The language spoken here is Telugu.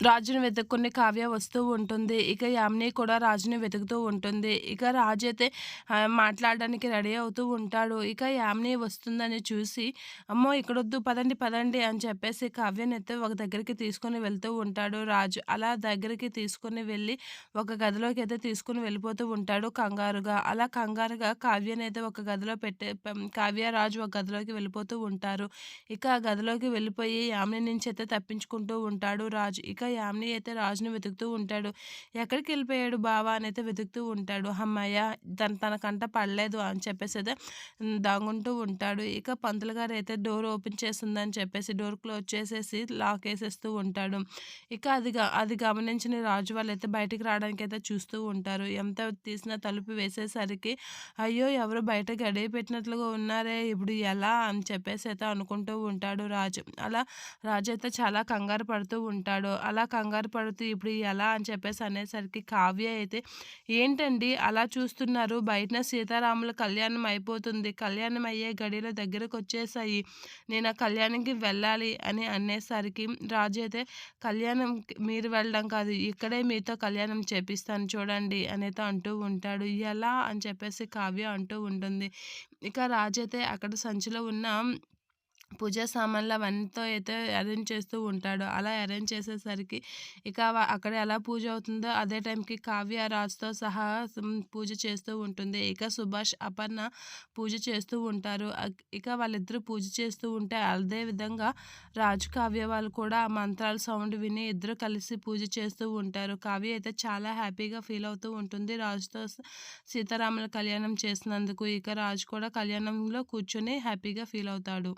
రాజుని వెతుక్కుని కావ్య వస్తూ ఉంటుంది. ఇక యామిని కూడా రాజుని వెతుకుతూ ఉంటుంది. ఇక రాజు అయితే మాట్లాడడానికి రెడీ అవుతూ ఉంటాడు. ఇక యామిని వస్తుందని చూసి అమ్మో ఇక్కడొద్దు పదండి పదండి అని చెప్పేసి కావ్యని అయితే ఒక దగ్గరికి తీసుకొని వెళ్తూ ఉంటాడు. రాజు అలా దగ్గరికి తీసుకొని వెళ్ళి ఒక గదిలోకి అయితే తీసుకుని వెళ్ళిపోతూ ఉంటాడు కంగారుగా. అలా కంగారుగా కావ్యని అయితే ఒక గదిలో పెట్టే కావ్య రాజు ఒక గదిలోకి వెళ్ళిపోతూ ఉంటారు. ఇక ఆ గదిలోకి వెళ్ళిపోయి యామిని నుంచి అయితే తప్పించుకుంటూ ఉంటాడు రాజు. ఇక యామ్ని అయితే రాజుని వెతుకుతూ ఉంటాడు. ఎక్కడికి వెళ్ళిపోయాడు బావా అని అయితే వెతుకుతూ ఉంటాడు. అమ్మయ్య తన తనకంట పడలేదు అని చెప్పేసి అయితే దాగుంటూ ఉంటాడు. ఇక పంతులు గారు అయితే డోర్ ఓపెన్ చేస్తుందని చెప్పేసి డోర్ క్లోజ్ చేసేసి లాక్ వేసేస్తూ ఉంటాడు. ఇక అది అది గమనించిన రాజు వాళ్ళు అయితే బయటికి రావడానికి అయితే చూస్తూ ఉంటారు. ఎంత తీసిన తలుపు వేసేసరికి అయ్యో ఎవరు బయట గడియ పెట్టినట్లుగా ఉన్నారే ఇప్పుడు ఎలా? అని చెప్పేసి అయితే అనుకుంటూ ఉంటాడు రాజు. అలా రాజు అయితే చాలా కంగారు పడుతూ ఉంటాడు. అలా కంగారు పడుతూ ఇప్పుడు ఎలా అని చెప్పేసి అనేసరికి కావ్య అయితే ఏంటండి అలా చూస్తున్నారు? బయటన సీతారాముల కళ్యాణం అయిపోతుంది. కళ్యాణం అయ్యే గడిలో దగ్గరకు వచ్చేసాయి నేను ఆ కళ్యాణంకి వెళ్ళాలి అని అనేసరికి రాజు అయితే కళ్యాణం మీరు వెళ్ళడం కాదు ఇక్కడే మీతో కళ్యాణం చేపిస్తాను చూడండి అనేది అంటూ ఉంటాడు. ఎలా అని చెప్పేసి కావ్య అంటూ ఉంటుంది. ఇక రాజు అయితే అక్కడ సంచిలో ఉన్న పూజా సామాన్లు అవన్నీతో అయితే అరేంజ్ చేస్తూ ఉంటాడు. అలా అరేంజ్ చేసేసరికి ఇక అక్కడ ఎలా పూజ అవుతుందో అదే టైంకి కావ్య రాజుతో సహా పూజ చేస్తూ ఉంటుంది. ఇక సుభాష్ అపర్ణ పూజ చేస్తూ ఉంటారు. ఇక వాళ్ళిద్దరూ పూజ చేస్తూ ఉంటే అదే విధంగా రాజు కావ్య వాళ్ళు కూడా ఆ మంత్రాల సౌండ్ విని ఇద్దరు కలిసి పూజ చేస్తూ ఉంటారు. కావ్య అయితే చాలా హ్యాపీగా ఫీల్ అవుతూ ఉంటుంది. రాజుతో సీతారాముల కళ్యాణం చేసినందుకు ఇక రాజు కూడా కళ్యాణంలో కూర్చొని హ్యాపీగా ఫీల్ అవుతాడు.